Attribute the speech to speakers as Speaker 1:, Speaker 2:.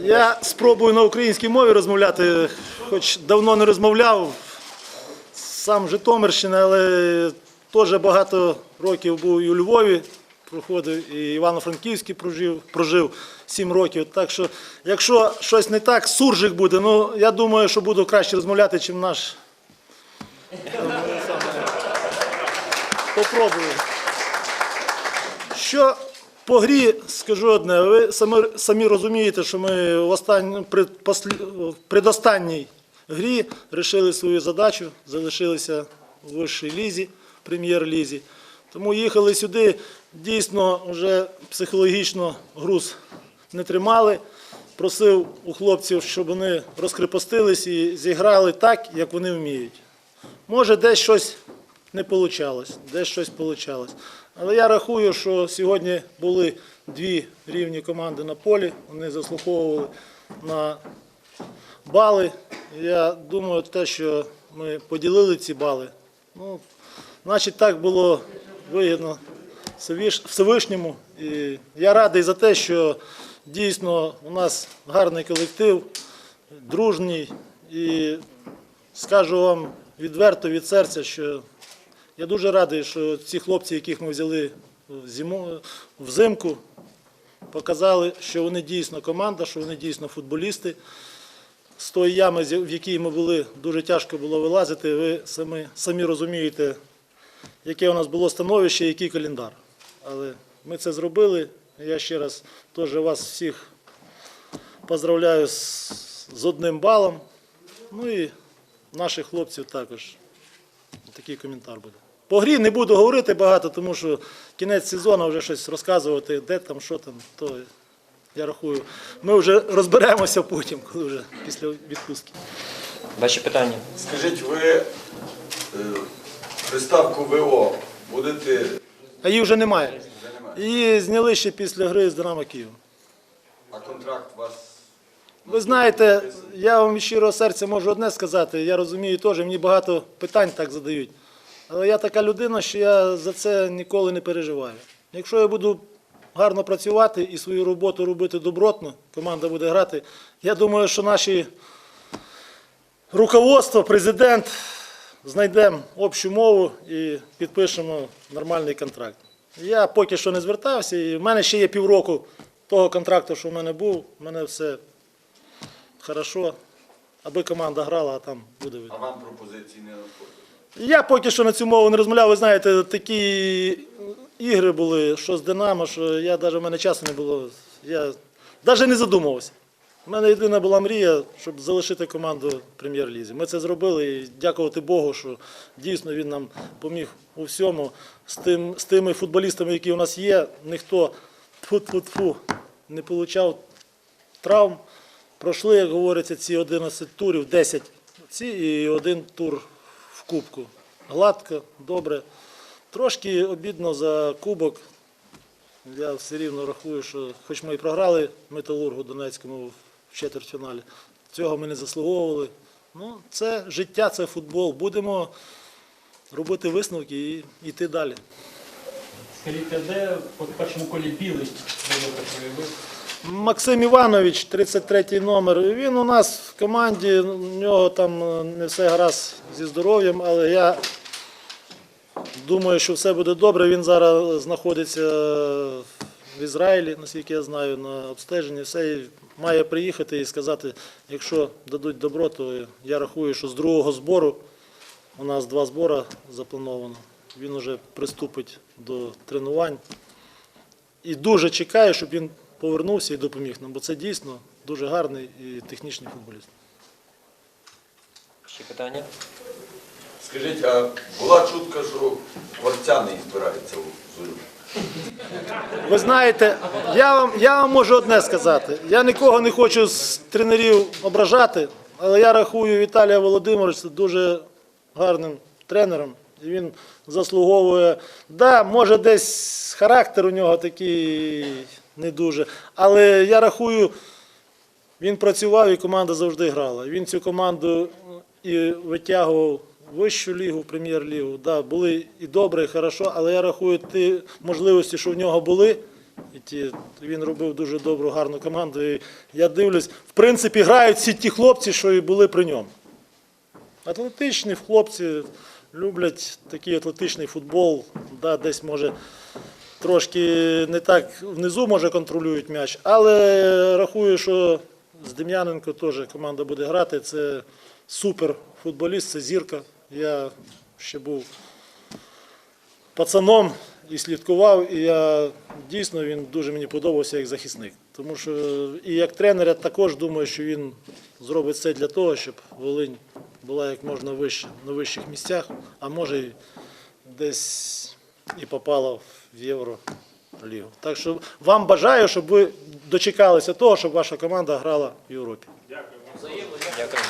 Speaker 1: Я спробую на українській мові розмовляти, хоч давно не розмовляв. Сам з Житомирщини, але теж багато років був і у Львові, проходив, і Івано-Франківський прожив, прожив 7 років. Так що, якщо щось не так, суржик буде. Ну, я думаю, що буду краще розмовляти, ніж наш. Попробую. Що по грі скажу одне, ви самі, самі розумієте, що ми в останній, в предостанній грі вирішили свою задачу, залишилися у вищій лізі, прем'єр-лізі. Тому їхали сюди, дійсно вже психологічно груз не тримали. Просив у хлопців, щоб вони розкрепостились і зіграли так, як вони вміють. Може, десь щось не вийшло, десь щось вийшло. Але я рахую, що сьогодні були дві рівні команди на полі, вони заслуховували на бали. Я думаю, те, що ми поділили ці бали, ну, значить так було вигідно Всевиш- Всевишньому. І я радий за те, що дійсно у нас гарний колектив, дружній. І скажу вам відверто від серця, що я дуже радий, що ці хлопці, яких ми взяли в зиму, взимку, показали, що вони дійсно команда, що вони дійсно футболісти. З тої ями, в якій ми були, дуже тяжко було вилазити. Ви самі, самі розумієте, яке у нас було становище, який календар. Але ми це зробили. Я ще раз теж вас всіх поздравляю з, з одним балом. Ну і наших хлопців також. Такий коментар буде. По грі не буду говорити багато, тому що кінець сезону вже щось розказувати, де там, що там, то я рахую. Ми вже розберемося потім, коли вже після відпустки.
Speaker 2: Ваші питання?
Speaker 3: Скажіть, ви е, приставку ВО будете
Speaker 1: А її вже немає. Її зняли ще після гри з Динамо Києва.
Speaker 3: А контракт у вас
Speaker 1: Ви знаєте, я вам від щирого серця можу одне сказати. Я розумію теж, мені багато питань так задають. Але я така людина, що я за це ніколи не переживаю. Якщо я буду гарно працювати і свою роботу робити добротно, команда буде грати, я думаю, що наші руководство, президент знайдемо общу мову і підпишемо нормальний контракт. Я поки що не звертався, і в мене ще є півроку того контракту, що в мене був. У мене все хорошо, аби команда грала, а там буде видно.
Speaker 3: а вам пропозиції не надходять?
Speaker 1: Я поки що на цю мову не розмовляв. Ви знаєте, такі ігри були, що з Динамо, що я навіть в мене часу не було. Я навіть не задумувався. У мене єдина була мрія, щоб залишити команду прем'єр-лізі. Ми це зробили і дякувати Богу, що дійсно він нам поміг у всьому. З, тим, з тими футболістами, які у нас є, ніхто тфу-тфу-тфу, не отримав травм. Пройшли, як говориться, ці 11 турів, 10 ці і один тур кубку. Гладко, добре. Трошки обідно за кубок. Я все рівно рахую, що хоч ми і програли Металургу Донецькому в четвертьфіналі, цього ми не заслуговували. Ну, це життя, це футбол. Будемо робити висновки і йти далі.
Speaker 4: Скажіть, а де по першому колі білий добре проявив?
Speaker 1: Максим Іванович, 33 номер. Він у нас в команді, у нього там е, не все гаразд зі здоров'ям, але я думаю, що все буде добре. Він зараз знаходиться в Ізраїлі, наскільки я знаю, на обстеженні. Все має приїхати і сказати, якщо дадуть добро, то я рахую, що з другого збору у нас два збори заплановано. Він вже приступить до тренувань. І дуже чекаю, щоб він повернувся і допоміг нам, бо це дійсно дуже гарний і технічний футболіст.
Speaker 2: Ще питання?
Speaker 3: Скажіть, а була чутка, що Кварцяний збирається у зорю?
Speaker 1: Ви знаєте, я вам, я вам можу одне сказати. Я нікого не хочу з тренерів ображати, але я рахую Віталія Володимировича дуже гарним тренером. І він заслуговує. Да, може, десь характер у нього такий не дуже. Але я рахую, він працював і команда завжди грала. Він цю команду і витягував вищу лігу, прем'єр-лігу. Да, були і добре, і хорошо, але я рахую ті можливості, що в нього були, І ті, він робив дуже добру, гарну команду. І я дивлюсь, в принципі, грають всі ті хлопці, що і були при ньому. Атлетичні хлопці люблять такий атлетичний футбол, да, десь може трошки не так внизу може контролюють м'яч, але рахую, що з Дем'яненко теж команда буде грати. Це супер футболіст, це зірка. Я ще був пацаном і слідкував, і я дійсно він дуже мені подобався як захисник. Тому що і як тренер я також думаю, що він зробить все для того, щоб Волинь була як можна вище, на вищих місцях, а може і десь і попала в Євролігу. Так що вам бажаю, щоб ви дочекалися того, щоб ваша команда грала в Європі.
Speaker 2: Дякую.